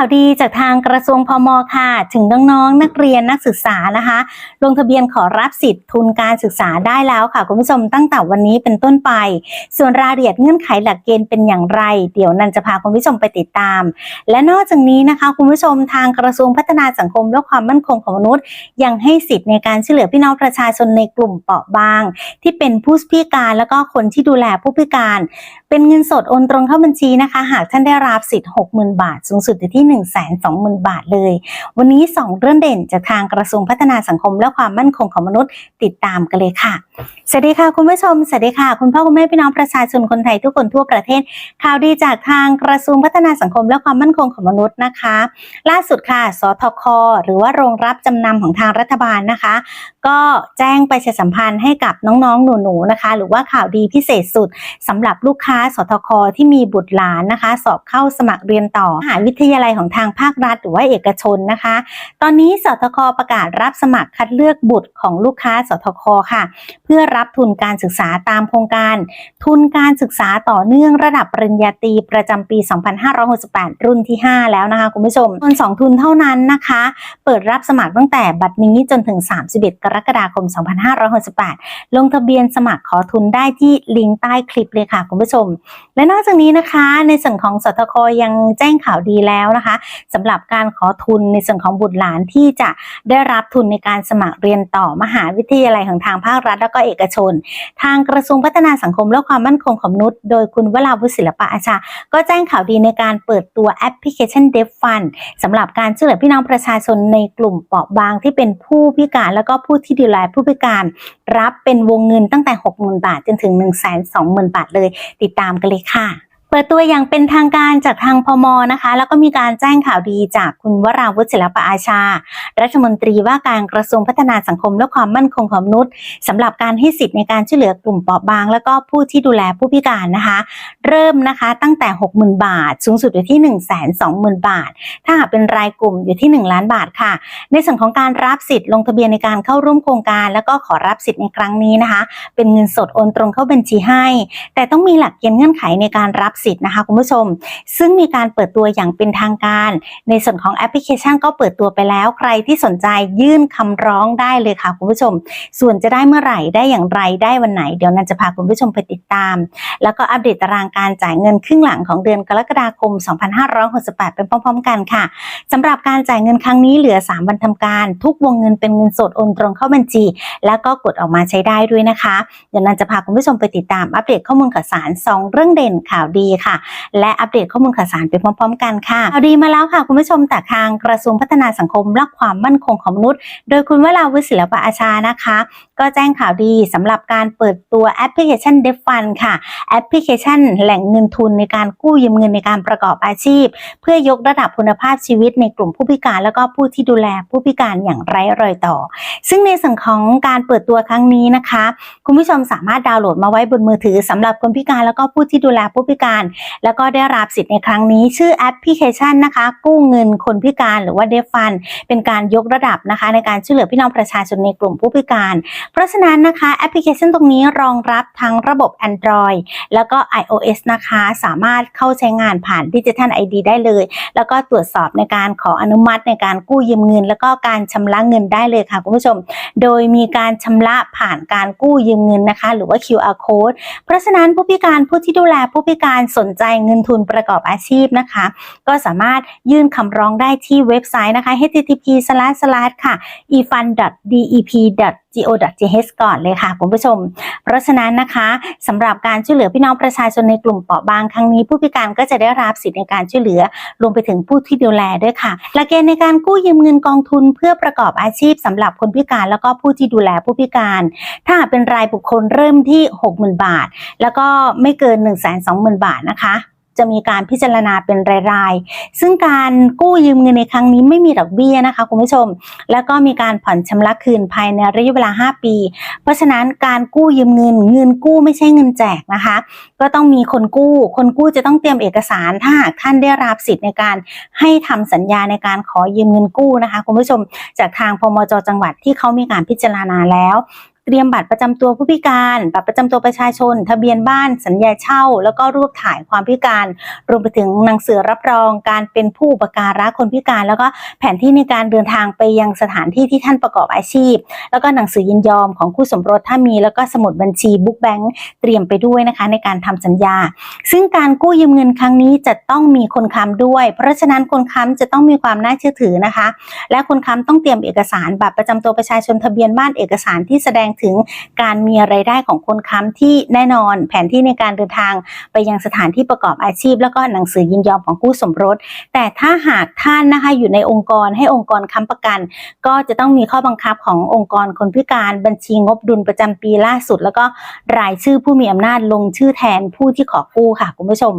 ข่าวดีจากทางกระทรวงพมค่ะ ถึงน้องๆนักเรียนนักศึกษานะคะ ลงทะเบียนขอรับสิทธิ์ทุนการศึกษาได้แล้วค่ะ คุณผู้ชมตั้งแต่วันนี้เป็นต้นไป ส่วนรายละเอียดเงื่อนไขหลักเกณฑ์เป็นอย่างไร เดี๋ยวนันจะพาคุณผู้ชมไปติดตาม และนอกจากนี้นะคะ คุณผู้ชมทางกระทรวงพัฒนาสังคมและความมั่นคงของมนุษย์ ยังให้สิทธิ์ในการช่วยเหลือพี่น้องประชาชนในกลุ่มเปราะบาง ที่เป็นผู้พิการแล้วก็คนที่ดูแลผู้พิการเป็นเงินสดโอนตรงเข้าบัญชีนะคะ หากท่านได้รับสิทธิ์60,000 บาท สูงสุดอยู่ที่ 120,000 บาทเลย วันนี้ 2 เรื่องเด่นจากทางกระทรวงพัฒนาสังคม และความมั่นคงของมนุษย์ติดตามกันเลยค่ะ สวัสดีค่ะคุณผู้ชม สวัสดีค่ะ คุณพ่อคุณแม่พี่น้องประชาชนคนไทยทุกคนทั่วประเทศ ข่าวดีจากทางกระทรวงพัฒนาสังคมและความมั่นคงของมนุษย์นะคะ ล่าสุดค่ะ สทค หรือว่าโรงรับจำนำของทางรัฐบาลนะคะ ก็แจ้งไปสัมพันธ์ให้กับน้องๆหนูๆนะคะ หรือว่าข่าวดีพิเศษสุดสำหรับลูกค้าสทค ที่มีบุตรหลานนะคะ สอบเข้าสมัครเรียนต่อมหาวิทยาลัยของทางภาครัฐ หรือว่าเอกชนนะคะ ตอนนี้สทค ประกาศรับสมัครคัดเลือกบุตรของลูกค้าสทค ค่ะ เพื่อรับทุนการศึกษาตามโครงการ ทุนการศึกษาต่อเนื่องระดับปริญญาตรีประจำปี 2568 รุ่นที่ 5 แล้วนะคะคุณผู้ชมทุน2ทุนเท่านั้นนะคะ เปิดรับสมัครตั้งแต่บัดนี้จนถึง 31 กรกฎาคม 2568 ลงทะเบียนสมัครขอทุนได้ที่ลิงก์ใต้คลิปเลยค่ะคุณผู้ชมและนอกจากนี้นะคะ ในส่วนของสทคยังแจ้งข่าวดีแล้วนะคะสำหรับการขอทุนในส่วนของบุตรหลานที่จะได้รับทุนในการสมัครเรียนต่อมหาวิทยาลัยของทางภาครัฐ และก็เอกชน ทางกระทรวงพัฒนาสังคมและความมั่นคงของมนุษย์ โดยคุณวราวุฒิศิลปะอาชา ก็แจ้งข่าวดีในการเปิดตัวแอปพลิเคชัน d e f f u n สำหรับการช่วยเหลือพี่น้องประชาชนในกลุ่มเปราะบางที่เป็นผู้พิการแล้วก็ผู้ที่ดูแลผู้พิการ รับเป็นวงเงินตั้งแต่ 60,000 บาทจนถึง 120,000 บาทเลยติดตามกันเลยค่ะ เปิดตัวอย่างเป็นทางการจากทางพมนะคะ แล้วก็มีการแจ้งข่าวดีจากคุณวราวุฒิศิลปะอาชา รัฐมนตรีว่าการกระทรวงพัฒนาสังคมและความมั่นคงของมนุษย์สำหรับการให้สิทธิ์ในการช่วยเหลือกลุ่มเปราะบาง แล้วก็ผู้ที่ดูแลผู้พิการนะคะ เริ่มนะคะตั้งแต่ 60,000 บาท สูงสุดอยู่ที่ 120,000 บาท ถ้าหากเป็นรายกลุ่มอยู่ที่ 1 ล้านบาทค่ะ ในส่วนของการรับสิทธิ์ลงทะเบียนในการเข้าร่วมโครงการ แล้วก็ขอรับสิทธิ์ในครั้งนี้นะคะ เป็นเงินสดโอนตรงเข้าบัญชีให้ แต่ต้องมีหลักเกณฑ์เงื่อนไขในการรับสิทธิ์นะคะคุณผู้ชม ซึ่งมีการเปิดตัวอย่างเป็นทางการ ในส่วนของแอปพลิเคชันก็เปิดตัวไปแล้ว ใครที่สนใจยื่นคำร้องได้เลยค่ะคุณผู้ชม ส่วนจะได้เมื่อไหร่ได้อย่างไรได้วันไหน เดี๋ยวนันจะพาคุณผู้ชมไปติดตาม แล้วก็อัปเดตตารางการจ่ายเงินครึ่งหลังของเดือนกรกฎาคม 2568 เป็นพร้อม ๆ กันค่ะสำหรับการจ่ายเงินครั้งนี้เหลือ 3 วันทำการ ทุกวงเงินเป็นเงินสดโอนตรงเข้าบัญชี แล้วก็กดออกมาใช้ได้ด้วยนะคะ เดี๋ยวนันจะพาคุณผู้ชมไปติดตามอัปเดตข้อมูลข่าวสาร 2 เรื่องเด่นข่าวดีค่ะ และอัปเดตข้อมูลข่าวสารไปพร้อม ๆ กันค่ะข่าวดีมาแล้วค่ะคุณผู้ชมจากทางกระทรวงพัฒนาสังคมและความมั่นคงของมนุษย์ โดยคุณวราวุฒิศิลปะอาชานะคะ ก็แจ้งข่าวดีสำหรับการเปิดตัวแอปพลิเคชัน d e f u n ค่ะ แอปพลิเคชันแหล่งเงินทุนในการกู้ยืมเงินในการประกอบอาชีพ เพื่อยกระดับคุณภาพชีวิตในกลุ่มผู้พิการ แล้วก็ผู้ที่ดูแลผู้พิการอย่างไร้รอยต่อ ซึ่งในส่วนของการเปิดตัวครั้งนี้นะคะ คุณผู้ชมสามารถดาวน์โหลดมาไว้บนมือถือสำหรับคนพิการแล้วก็ผู้ที่ดูแลผู้พิการ แล้วก็ได้รับสิทธิ์ในครั้งนี้ ชื่อแอปพลิเคชันนะคะ กู้เงินคนพิการหรือว่า d e f u n เป็นการยกระดับนะคะ ในการช่วยเหลือพี่น้องประชาชนในกลุ่มผู้พิการเพราะฉะนั้นนะคะแอปพลิเคชันตรงนี้รองรับทั้งระบบ Android แล้วก็ iOS นะคะ สามารถเข้าใช้งานผ่านดิจิทัล ID ได้เลย แล้วก็ตรวจสอบในการขออนุมัติในการกู้ยืมเงิน แล้วก็การชำระเงินได้เลยค่ะคุณผู้ชม โดยมีการชำระผ่านการกู้ยืมเงินนะคะ หรือว่า QR code เพราะฉะนั้นผู้พิการผู้ที่ดูแลผู้พิการสนใจเงินทุนประกอบอาชีพนะคะ ก็สามารถยื่นคำร้องได้ที่เว็บไซต์นะคะ http slash ค่ะ go.th ก่อนเลยค่ะคุณผู้ชม เพราะฉะนั้นนะคะสำหรับการช่วยเหลือพี่น้องประชาชนในกลุ่มเปราะบางครั้งนี้ ผู้พิการก็จะได้รับสิทธิในการช่วยเหลือรวมไปถึงผู้ที่ดูแลด้วยค่ะหลักเกณฑ์ในการกู้ยืมเงินกองทุนเพื่อประกอบอาชีพสำหรับคนพิการแล้วก็ผู้ที่ดูแลผู้พิการ ถ้าเป็นรายบุคคลเริ่มที่ 60,000 บาท แล้วก็ไม่เกิน 120,000 บาทนะคะ จะมีการพิจารณาเป็นรายๆ ซึ่งการกู้ยืมเงินในครั้งนี้ไม่มีดอกเบี้ยนะคะคุณผู้ชม แล้วก็มีการผ่อนชำระคืนภายในระยะเวลา 5 ปี เพราะฉะนั้นการกู้ยืมเงิน เงินกู้ไม่ใช่เงินแจกนะคะ ก็ต้องมีคนกู้ คนกู้จะต้องเตรียมเอกสาร ถ้าหากท่านได้รับสิทธิ์ในการให้ทำสัญญาในการขอยืมเงินกู้นะคะคุณผู้ชมจากทางพมจจังหวัดที่เขามีการพิจารณาแล้ว เตรียมบัตรประจำตัวผู้พิการ บัตรประจำตัวประชาชน ทะเบียนบ้าน สัญญาเช่า แล้วก็รูปถ่ายความพิการ รวมไปถึงหนังสือรับรองการเป็นผู้อุปการะคนพิการ แล้วก็แผนที่ในการเดินทางไปยังสถานที่ที่ท่านประกอบอาชีพ แล้วก็หนังสือยินยอมของคู่สมรสถ้ามี แล้วก็สมุดบัญชีบุ๊กแบงค์เตรียมไปด้วยนะคะในการทำสัญญา ซึ่งการกู้ยืมเงินครั้งนี้จะต้องมีคนค้ำด้วย เพราะฉะนั้นคนค้ำจะต้องมีความน่าเชื่อถือนะคะ และคนค้ำต้องเตรียมเอกสารบัตรประจำตัวประชาชนทะเบียนบ้านเอกสารที่แสดงถึงการมีรายได้ของคนค้ำที่แน่นอน แผนที่ในการเดินทางไปยังสถานที่ประกอบอาชีพ แล้วก็หนังสือยินยอมของคู่สมรส แต่ถ้าหากท่านนะคะอยู่ในองค์กรให้องค์กรค้ำประกัน ก็จะต้องมีข้อบังคับขององค์กรคนพิการบัญชีงบดุลประจำปีล่าสุด แล้วก็รายชื่อผู้มีอำนาจลงชื่อแทนผู้ที่ขอกู้ค่ะคุณผู้ชม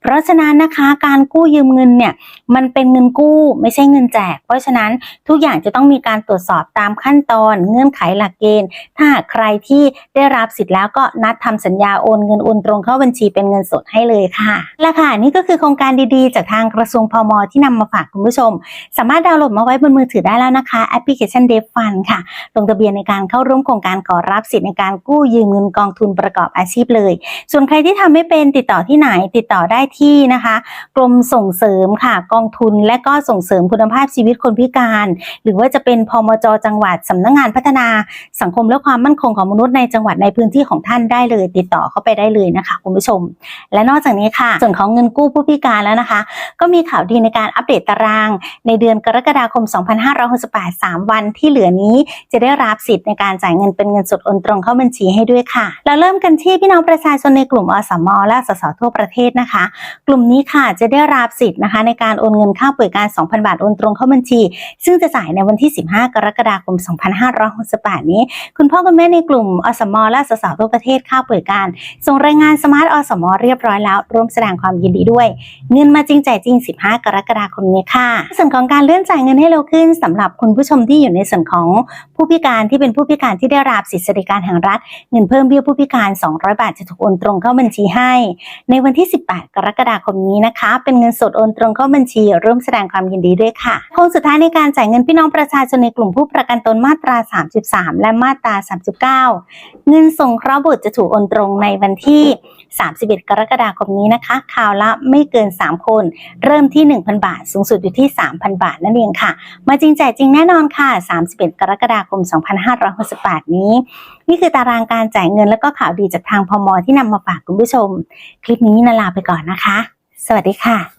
เพราะฉะนั้นนะคะการกู้ยืมเงินเนี่ยมันเป็นเงินกู้ไม่ใช่เงินแจก เพราะฉะนั้นทุกอย่างจะต้องมีการตรวจสอบตามขั้นตอนเงื่อนไขหลักเกณฑ์ถ้าหากใครที่ได้รับสิทธิ์แล้วก็นัดทำสัญญาโอนเงินโอนตรงเข้าบัญชีเป็นเงินสดให้เลยค่ะและค่ะนี่ก็คือโครงการดีๆ จากทางกระทรวงพมที่นำมาฝากคุณผู้ชม สามารถดาวน์โหลดมาไว้บนมือถือได้แล้วนะคะแอปพลิเคชันเดฟฟันค่ะ ลงทะเบียนในการเข้าร่วมโครงการขอรับสิทธิ์ในการกู้ยืมเงินกองทุนประกอบอาชีพเลย ส่วนใครที่ทำไม่เป็นติดต่อที่ไหนติดต่อได้ที่นะคะ กรมส่งเสริมค่ะกองทุน และก็ส่งเสริมคุณภาพชีวิตคนพิการ หรือว่าจะเป็นพมจจังหวัดสำนักงานพัฒนาสังคมและความมั่นคงของมนุษย์ในจังหวัดในพื้นที่ของท่านได้เลย ติดต่อเข้าไปได้เลยนะคะคุณผู้ชม และนอกจากนี้ค่ะ ส่วนของเงินกู้ผู้พิการแล้วนะคะ ก็มีข่าวดีในการอัปเดตตาราง ในเดือนกรกฎาคม 2568 3 วันที่เหลือนี้จะได้รับสิทธิ์ในการจ่ายเงินเป็นเงินสดโอนตรงเข้าบัญชีให้ด้วยค่ะเราเริ่มกันที่พี่น้องประชาชนในกลุ่มอสมและสสทั่วประเทศนะคะ กลุ่มนี้ค่ะจะได้รับสิทธิ์นะคะ ในการโอนเงินค่าป่วยการ 2,000 บาทโอนตรงเข้าบัญชี ซึ่งจะจ่ายในวันที่ 15 กรกฎาคม 2568 นี้ คุณพ่ออคุณแม่ในกลุ่มอสมและสสทั่วประเทศค่าเป่วยการ ส่งรายงานสมาร์ทอสมเรียบร้อยแล้ว ร่วมแสดงความยินดีด้วย เงินมาจริงจ่ายจริง 15 กรกฎาคมนี้ค่ะส่วนของการเลื่อนจ่ายเงินให้เร็วขึ้นสำหรับคุณผู้ชมที่อยู่ในส่วนของผู้พิการที่เป็นผู้พิการที่ได้รับสิทธิสวัสดิการแห่งรัฐ เงินเพิ่มเบี้ยผู้พิการ 200 บาทจะถูกโอนตรงเข้าบัญชีให้ ในวันที่ 18 กรกฎาคมนี้นะคะ เป็นเงินสดโอนตรงเข้าบัญชี ร่วมแสดงความยินดีด้วยค่ะโค้งสุดท้ายในการจ่ายเงินพี่น้องประชาชนในกลุ่มผู้ประกันตนมาตรา 33 และมาตรา39 เงินส่งเคราะห์บุตรจะถูกโอนตรงในวันที่ 31 กรกฎาคมนี้นะคะ ข่าวละไม่เกิน 3 คน เริ่มที่ 1,000 บาท สูงสุดอยู่ที่ 3,000 บาทนั่นเองค่ะ มาจริงจ่ายจริงแน่นอนค่ะ 31 กรกฎาคม 2568 นี้ นี่คือตารางการจ่ายเงินและก็ข่าวดีจากทางพมที่นำมาฝากคุณผู้ชม คลิปนี้นาลาไปก่อนนะคะ สวัสดีค่ะ